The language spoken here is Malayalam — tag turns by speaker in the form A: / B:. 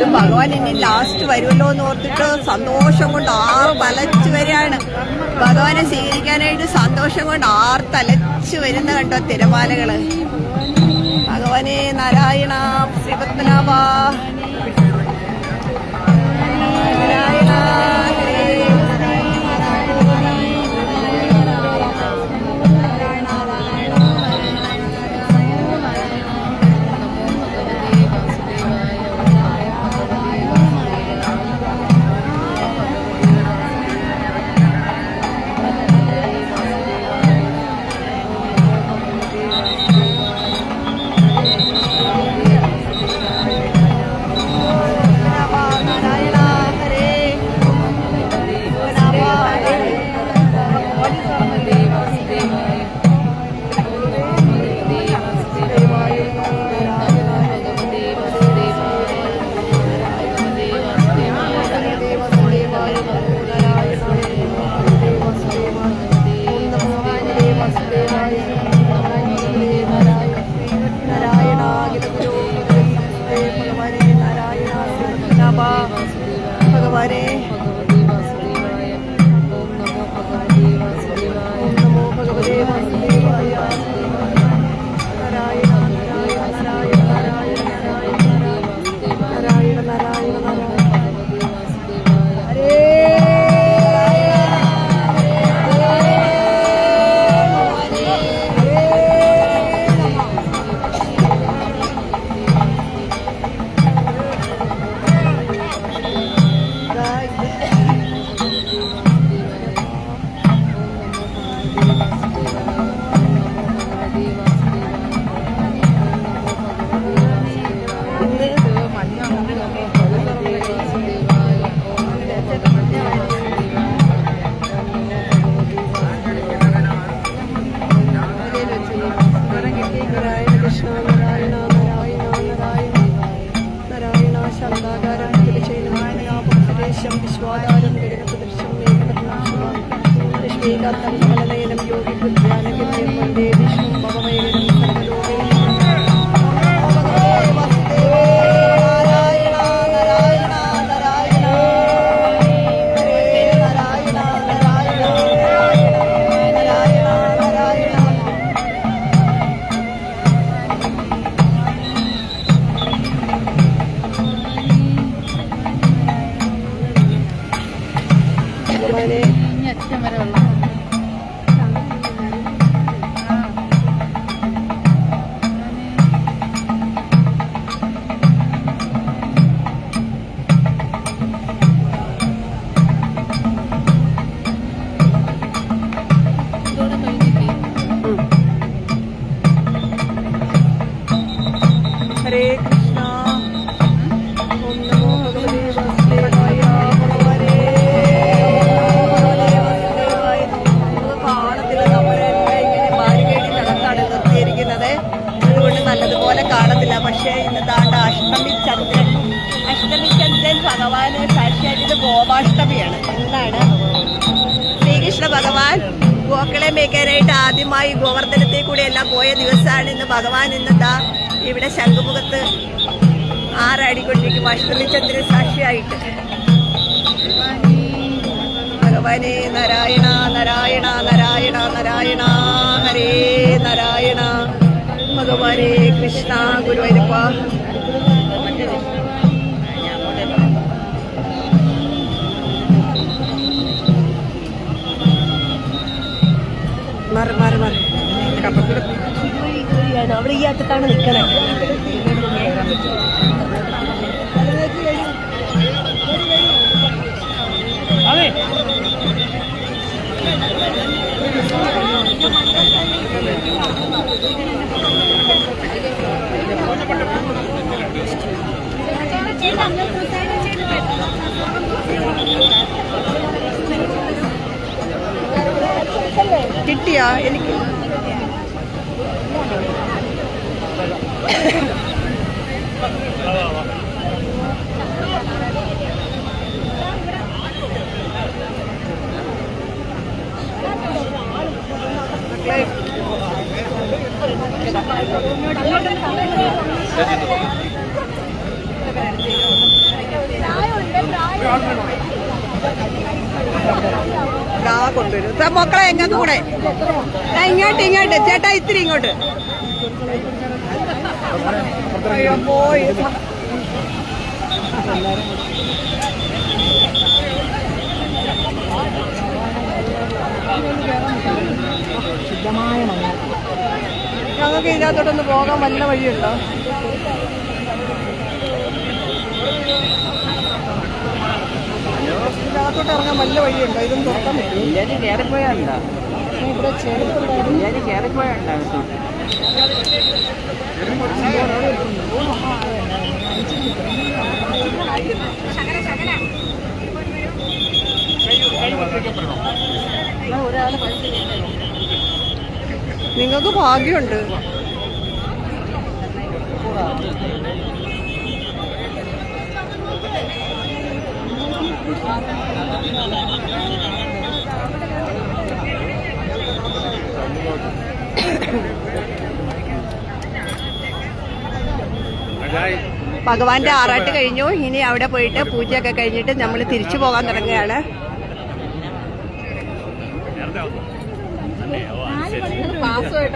A: ഇത് ഭഗവാൻ ഇനി ലാസ്റ്റ് വരുമല്ലോ എന്ന് ഓർത്തിട്ട് സന്തോഷം കൊണ്ട് ആർ തലച്ചു വരികയാണ്. ഭഗവാനെ സ്വീകരിക്കാനായിട്ട് സന്തോഷം കൊണ്ട് ആർ തലച്ചു വരുന്ന കണ്ടോ തിരമാലകൾ. ഭഗവാനെ നാരായണ ശ്രീപത്മനാഭ. ഭഗവാനെ Thank you. നിർത്തിയിരിക്കുന്നത് അതുകൊണ്ട് നല്ലതുപോലെ കാണത്തില്ല പക്ഷേ ഇന്ന് താണ്ട അഷ്ടമി ചന്ദ്രൻ അഷ്ടമി ചന്ദ്രൻ ഭഗവാന് സാക്ഷിയായിട്ട് ഇത് ഗോപാഷ്ടമിയാണ് എന്നാണ് ഗോക്കളെ മേയ്ക്കാനായിട്ട് ആദ്യമായി ഗോവർദ്ധനത്തിൽ കൂടി എല്ലാം പോയ ദിവസമാണ് ഇന്ന് ഭഗവാൻ ഇന്നെന്താ ഇവിടെ ശംഖുമുഖത്ത് ആറാടിക്കൊണ്ടിരിക്കും അഷ്ടമി ചന്ദ്രൻ സാക്ഷിയായിട്ട്. ഭഗവാനെ നാരായണ നാരായണ നാരായണ നാരായണ ഹരേ നാരായണ. ഭഗവാനെ കൃഷ്ണ ഗുരുവൈരപ്പ. അറ്റത്താണ് നിൽക്കണേ കിട്ടിയാ എനിക്ക്. കൊണ്ടുവരും. മക്കളെ എങ്ങനെ കൂടെ? ഇങ്ങോട്ട് ഇങ്ങോട്ട്. ചേട്ടാ ഇത്തിരി ഇങ്ങോട്ട്. പോയി ഞങ്ങൾക്ക് ഇതിനകത്തോട്ടൊന്ന് പോകാൻ വല്ല വഴിയുണ്ടോ? ഇതിനകത്തോട്ട് ഇറങ്ങാൻ വല്ല വഴിയുണ്ടോ? ഇതും തുറക്കാൻ പറ്റും ഇവിടെ ചെറുപ്പുണ്ടായിരുന്നു
B: ബിരിയാണി
A: നിങ്ങൾക്ക് ഭാഗ്യമുണ്ട്. ഭഗവാന്റെ ആറാട്ട് കഴിഞ്ഞു. ഇനി അവിടെ പോയിട്ട് പൂജയൊക്കെ കഴിഞ്ഞിട്ട് നമ്മൾ തിരിച്ചു പോകാൻ തുടങ്ങുകയാണ്. തന്നെ ഓ പാസ്വേർഡ്